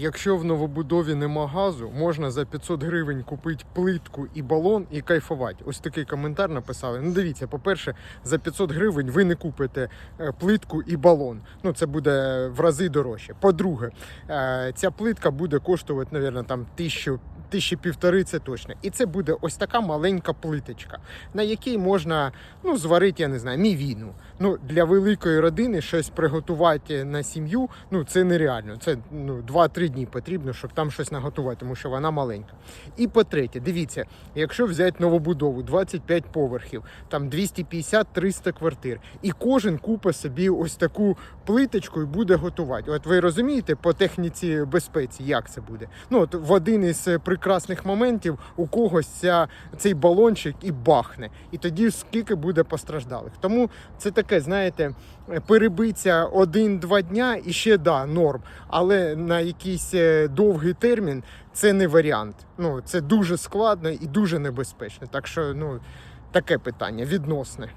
Якщо в новобудові нема газу, можна за 500 гривень купити плитку і балон і кайфувати. Ось такий коментар написали. Ну дивіться, по-перше, за 500 гривень ви не купите е, плитку і балон. Ну це буде в рази дорожче. По-друге, е, ця плитка буде коштувати, мабуть, там тисячу. Тисячі півтори це точно. І це буде ось така маленька плиточка, на якій можна ну, зварити, я не знаю, мівіну. Ну, для великої родини щось приготувати на сім'ю, ну це нереально. Це ну, 2-3 дні потрібно, щоб там щось наготувати, тому що вона маленька. І по-третє, дивіться, якщо взяти новобудову 25 поверхів, там 250-300 квартир, і кожен купить собі ось таку плиточку і буде готувати. От ви розумієте по техніці безпеці, як це буде? Ну от в один із прекрасних моментів у когось ця, цей балончик і бахне. І тоді скільки буде постраждалих. Тому це таке, знаєте, перебиться один-два дня і ще да, норм. Але на якийсь е, довгий термін це не варіант. Ну, це дуже складно і дуже небезпечно. Так що, ну, таке питання відносне.